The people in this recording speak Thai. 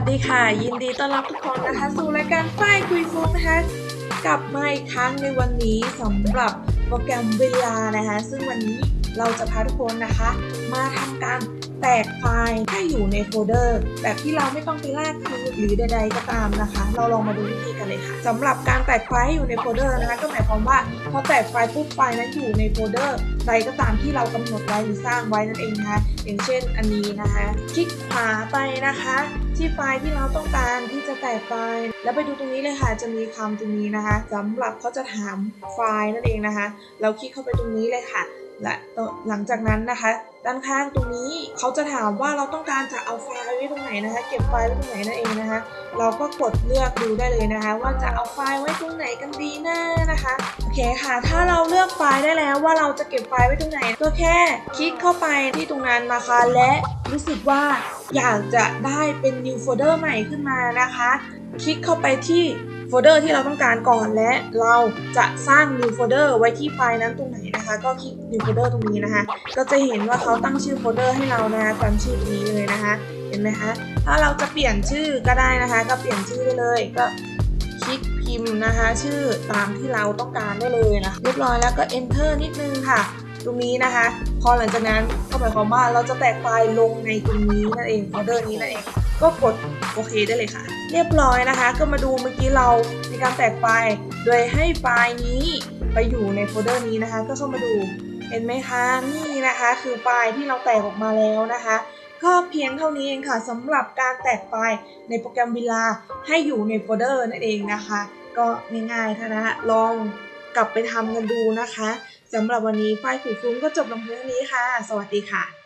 สดีค่ะ ยินดีต้อนรับทุกคนนะคะ สู่รายการฝ้ายคุยฟุ้งนะคะกลับมาอีกครั้งในวันนี้สำหรับโปรแกรมเวลานะคะ ซึ่งวันนี้เราจะพาทุกคนนะคะ มาทำการ แตกไฟล์ให้อยู่ในโฟลเดอร์แบบที่เราไม่ต้องไปลากคืนหรือใด ๆ ก็ตามนะคะ เราลองมาดูวิธีกันเลยค่ะสำหรับการแตกไฟล์ให้อยู่ในโฟลเดอร์นะคะ ก็หมายความว่าพอแตกไฟล์ปุ๊บไฟล์นั้นอยู่ในโฟลเดอร์ใดก็ตามที่เรากำหนดไว้หรือสร้างไว้นั่นเองนะคะอย่างเช่นอันนี้นะคะคลิกขวาไปนะคะ ที่ไฟล์ที่เราต้องการที่จะแตกไฟล์ แล้วไปดูตรงนี้เลยค่ะจะมีคำตรงนี้นะคะสำหรับเขาจะถามไฟล์นั่นเองนะคะ เราคลิกเข้าไปตรงนี้เลยค่ะ และหลังจากนั้นนะคะ ด้านข้างตรงนี้เขาจะถามว่าเราต้องการจะเอาไฟล์ไว้ตรงไหนนะคะ เก็บไฟล์ไว้ตรงไหนนั่นเองนะคะ เราก็กดเลือกดูได้เลยนะคะ ว่าจะเอาไฟล์ไว้ตรงไหนกันดีนะนะคะโอเคค่ะ ถ้าเราเลือกไฟล์ได้แล้วว่าเราจะเก็บไฟล์ไว้ตรงไหนก็แค่คลิกเข้าไปที่ตรงนั้นนะคะและ รู้สึกว่าอยากจะได้เป็น new folder ใหม่ขึ้นมานะคะ คลิกเข้าไปที่โฟลเดอร์ที่เราต้องการก่อนและเราจะสร้าง new folder ไว้ที่ไฟล์นั้นตรงไหนนะคะ ก็คลิก new folder ตรงนี้นะคะ ก็จะเห็นว่าเขาตั้งชื่อโฟลเดอร์ให้เรานะตามชื่อตรงนี้เลยนะคะ เห็นไหมคะ ถ้าเราจะเปลี่ยนชื่อก็ได้นะคะ ก็เปลี่ยนชื่อได้เลยก็คลิกพิมพ์นะคะ ชื่อตามที่เราต้องการได้เลยนะเรียบร้อยแล้วก็ enter นิดนึงค่ะ ตรงนี้นะคะ พอหลังจากนั้นก็หมายความว่าเราจะแตกไฟล์ลงในตรงนี้นั่นเองโฟลเดอร์นี้นั่นเองก็กดโอเคได้เลยค่ะ เรียบร้อยนะคะ ก็มาดูเมื่อกี้เราในการแตกไฟล์ โดยให้ไฟล์นี้ไปอยู่ในโฟลเดอร์นี้นะคะ ก็เข้ามาดูเห็นไหมคะนี่นะคะ คือไฟล์ที่เราแตกออกมาแล้วนะคะก็เพียงเท่านี้เองค่ะสำหรับการแตกไฟล์ในโปรแกรมวิลาให้อยู่ในโฟลเดอร์นั่นเองนะคะ ก็ง่ายๆค่ะนะลอง กลับไปทำกันดูนะคะสำหรับวันนี้ฝ้ายขุยฟุ้งก็จบลงเพียงเท่านี้ค่ะ สวัสดีค่ะ